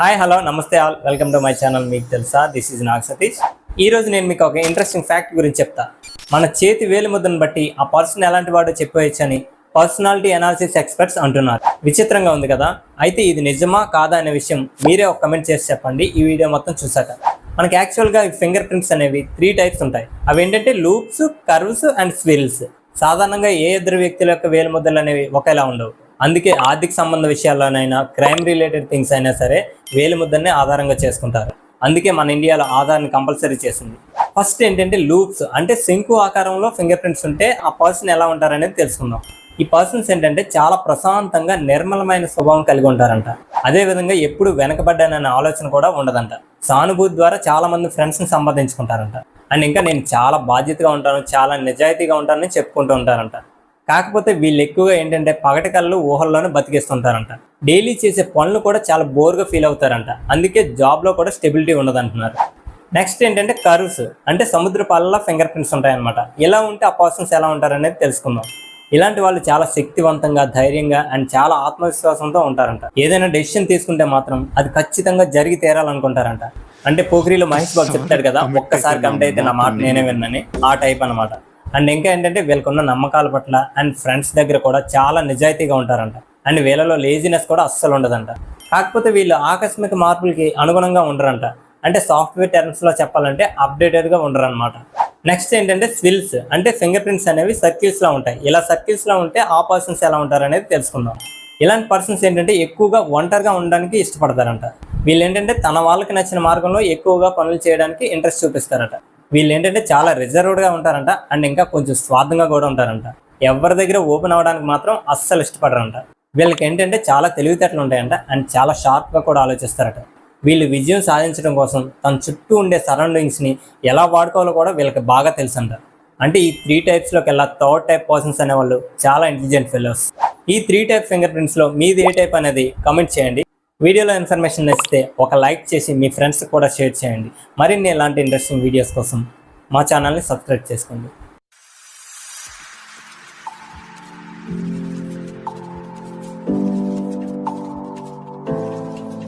Hi hello namaste all welcome to my channel మీకు తెలుసా? This is Nag Satish ఈ రోజు నేను మీకు ఒక ఇంట్రెస్టింగ్ ఫ్యాక్ట్ గురించి చెప్తా. మన చేతి వేలు ముద్దను బట్టి ఆ పర్సన్ ఎలాంటి వాడో చెప్పవచ్చని పర్సనాలిటీ అనాలిసిస్ ఎక్స్పర్ట్స్ అంటున్నారు. విచిత్రంగా ఉంది కదా? అయితే ఇది నిజమా కాదా అనే విషయం మీరే ఒక కమెంట్ చేసి చెప్పండి. ఈ వీడియో మొత్తం చూసాక మనకి యాక్చువల్గా ఈ ఫింగర్ ప్రింట్స్ అనేవి త్రీ టైప్స్ ఉంటాయి. అవి ఏంటంటే లూప్స్ కర్వ్స్ అండ్ స్విల్స్ సాధారణంగా ఏ ఇద్దరు వ్యక్తుల యొక్క వేలు ముద్దలు అనేవి ఒకేలా ఉండవు. అందుకే ఆర్థిక సంబంధ విషయాల్లోనైనా క్రైమ్ రిలేటెడ్ థింగ్స్ అయినా సరే వేలు ముద్దనే ఆధారంగా చేసుకుంటారు. అందుకే మన ఇండియాలో ఆధార్ని కంపల్సరీ చేసింది. ఫస్ట్ ఏంటంటే లూప్స్ అంటే శంకు ఆకారంలో ఫింగర్ ప్రింట్స్ ఉంటే ఆ పర్సన్ ఎలా ఉంటారనేది తెలుసుకుందాం. ఈ పర్సన్స్ ఏంటంటే చాలా ప్రశాంతంగా నిర్మలమైన స్వభావం కలిగి ఉంటారంట. అదే విధంగా ఎప్పుడు వెనకబడ్డాననే ఆలోచన కూడా ఉండదంట. సానుభూతి ద్వారా చాలా మంది ఫ్రెండ్స్ని సంపాదించుకుంటారంట అండ్ ఇంకా నేను చాలా బాధ్యతగా ఉంటాను చాలా నిజాయితీగా ఉంటానని చెప్పుకుంటూ ఉంటారంట. కాకపోతే వీళ్ళు ఎక్కువగా ఏంటంటే పగటి కళ్ళు ఊహల్లోనే బతికేస్తుంటారంట. డైలీ చేసే పనులు కూడా చాలా బోర్గా ఫీల్ అవుతారంట. అందుకే జాబ్లో కూడా స్టెబిలిటీ ఉండదంటున్నారు. నెక్స్ట్ ఏంటంటే కర్వ్స్ అంటే సముద్ర పాలలో ఫింగర్ ప్రింట్స్ ఉంటాయన్నమాట. ఇలా ఉంటే ఆ పర్సన్స్ ఎలా ఉంటారనేది తెలుసుకుందాం. ఇలాంటి వాళ్ళు చాలా శక్తివంతంగా ధైర్యంగా అండ్ చాలా ఆత్మవిశ్వాసంతో ఉంటారంట. ఏదైనా డెసిషన్ తీసుకుంటే మాత్రం అది ఖచ్చితంగా జరిగి తీరాలనుకుంటారంట. అంటే పోఖరిలో మహేష్ బాబు చెప్తాడు కదా ఒక్కసారి కంటే అయితే నా మాట నేనే. విన్నని. ఆ టైప్ అన్నమాట. అండ్ ఇంకా ఏంటంటే వీళ్ళకున్న నమ్మకాల పట్ల అండ్ ఫ్రెండ్స్ దగ్గర కూడా చాలా నిజాయితీగా ఉంటారంట. అండ్ వీళ్ళలో లేజినెస్ కూడా అస్సలు ఉండదంట. కాకపోతే వీళ్ళు ఆకస్మిక మార్పులకి అనుగుణంగా ఉండరంట. అంటే సాఫ్ట్వేర్ టెర్మ్స్లో చెప్పాలంటే అప్డేటెడ్గా ఉండరనమాట ఉండరు అనమాట నెక్స్ట్ ఏంటంటే స్విల్స్ అంటే ఫింగర్ ప్రింట్స్ అనేవి సర్కిల్స్లో ఉంటాయి. ఇలా సర్కిల్స్లో ఉంటే ఆ పర్సన్స్ ఎలా ఉంటారు అనేది తెలుసుకుందాం. ఇలాంటి పర్సన్స్ ఏంటంటే ఎక్కువగా ఒంటరిగా ఉండడానికి ఇష్టపడతారంట. వీళ్ళు ఏంటంటే తన వాళ్ళకి నచ్చిన మార్గంలో ఎక్కువగా పనులు చేయడానికి ఇంట్రెస్ట్ చూపిస్తారట. వీళ్ళు ఏంటంటే చాలా రిజర్వ్డ్గా ఉంటారంట అండ్ ఇంకా కొంచెం స్వార్థంగా కూడా ఉంటారంట. ఎవరి దగ్గర ఓపెన్ అవ్వడానికి మాత్రం అస్సలు ఇష్టపడరంట. వీళ్ళకి ఏంటంటే చాలా తెలివితేటలు ఉంటాయంట అండ్ చాలా షార్ప్గా కూడా ఆలోచిస్తారట. వీళ్ళు విజయం సాధించడం కోసం తన చుట్టూ ఉండే సరౌండింగ్స్ని ఎలా వాడుకోవాలో కూడా వీళ్ళకి బాగా తెలుసంట. అంటే ఈ త్రీ టైప్స్లోకి వెళ్ళా థర్డ్ టైప్ పర్సన్స్ అనేవాళ్ళు చాలా ఇంటెలిజెంట్ ఫెలోస్ ఈ త్రీ టైప్ ఫింగర్ ప్రింట్స్లో మీది ఏ టైప్ అనేది కమెంట్ చేయండి. వీడియోలో ఇన్ఫర్మేషన్ నచ్చితే ఒక లైక్ చేసి మీ ఫ్రెండ్స్ కూడా షేర్ చేయండి. మరిన్ని ఇలాంటి ఇంట్రెస్టింగ్ వీడియోస్ కోసం మా ఛానల్ని సబ్స్క్రైబ్ చేసుకోండి.